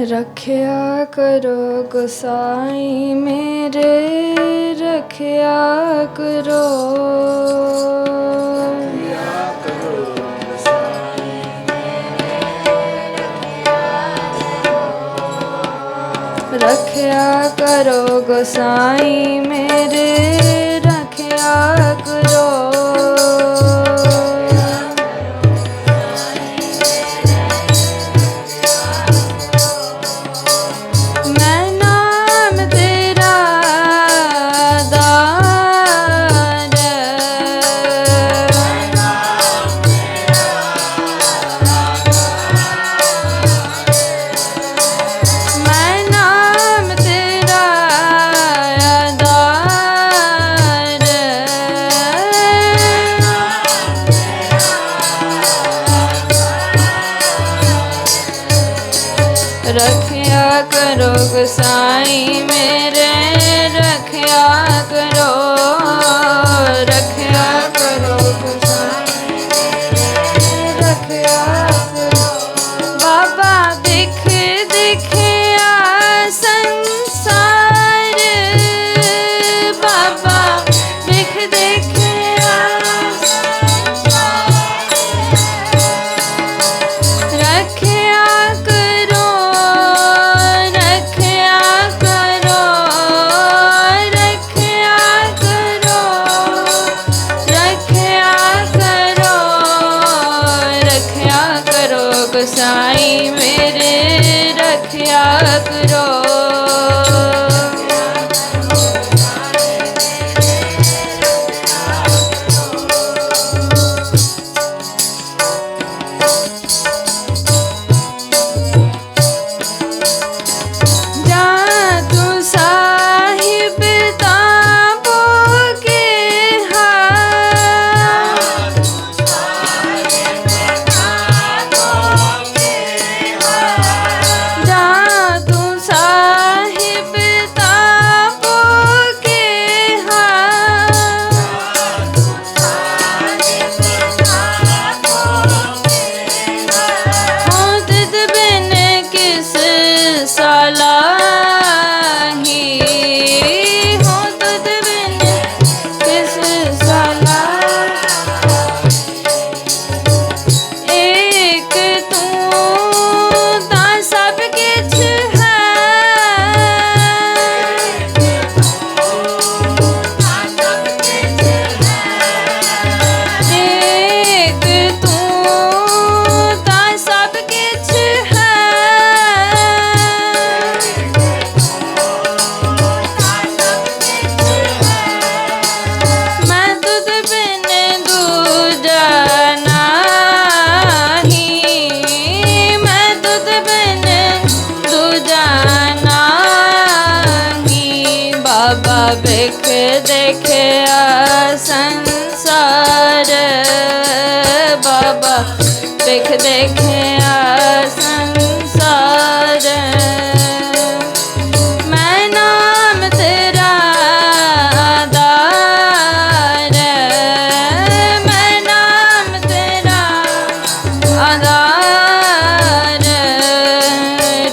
ਰੱਖਿਆ ਕਰੋ ਗੁਸਾਈ ਮੇਰੇ ਰੱਖਿਆ ਕਰੋ। ਰੱਖਿਆ ਕਰੋ गोसाई ਮੇਰੇ ਰੱਖਿਆ side. ਸਾਈਂ ਮੇਰੇ ਰੱਖਿਆ ਕਰੋ। देखे संसार। नाम तेरा नाम तेरा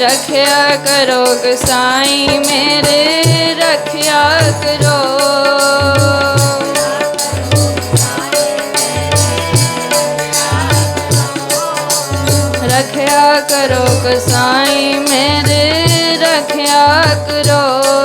रखिया करो मेरे रखिया करो ਕਸਾਈ ਮੇਰੇ ਰੱਖਿਆ ਕਰੋ।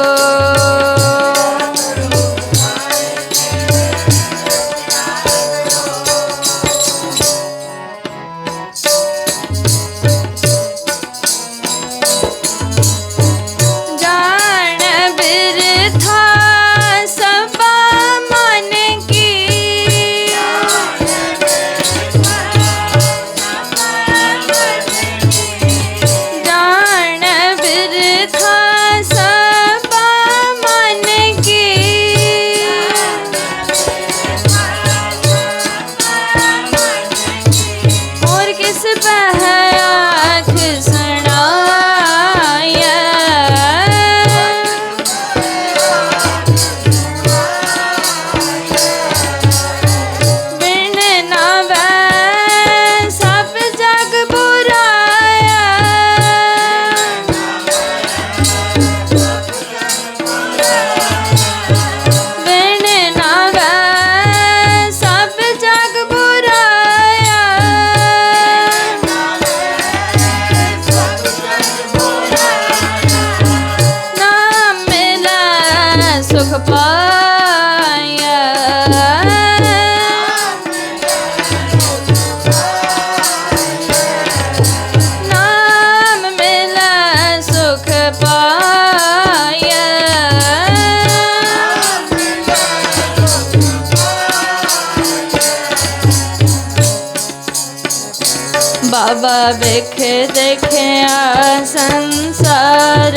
ਵੇਖ ਦੇਖਿਆ ਸੰਸਾਰ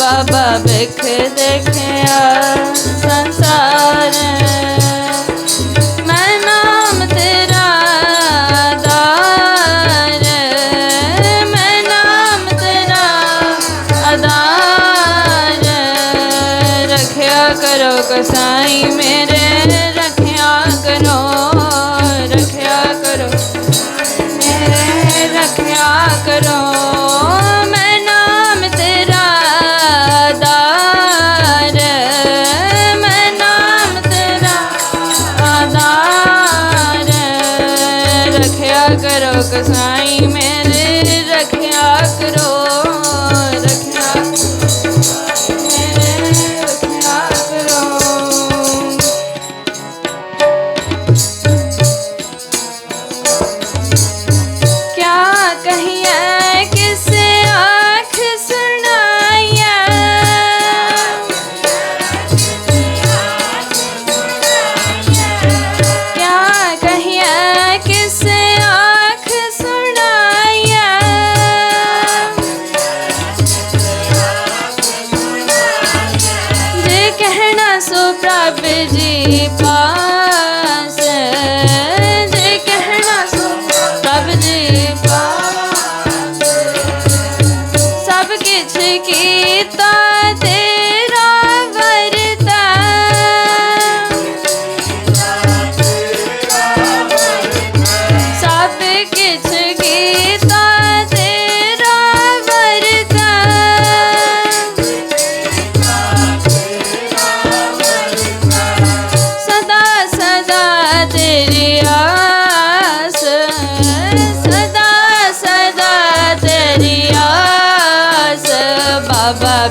ਬਾਬਾ ਵੇਖ ਦੇਖਿਆ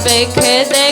sabe que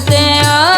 ते आ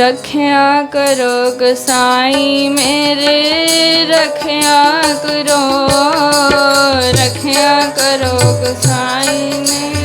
ਰੱਖਿਆ ਕਰੋ ਗਸਾਈ ਮੇਰੇ ਰੱਖਿਆ ਕਰੋ ਰੱਖਿਆ ਕਰੋ ਗਸਾਈ ਮੇਰੇ।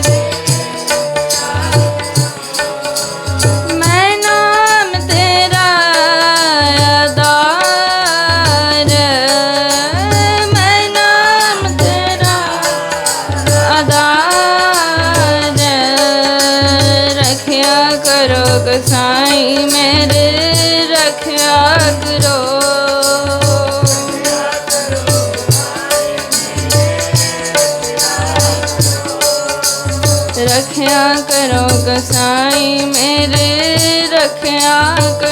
का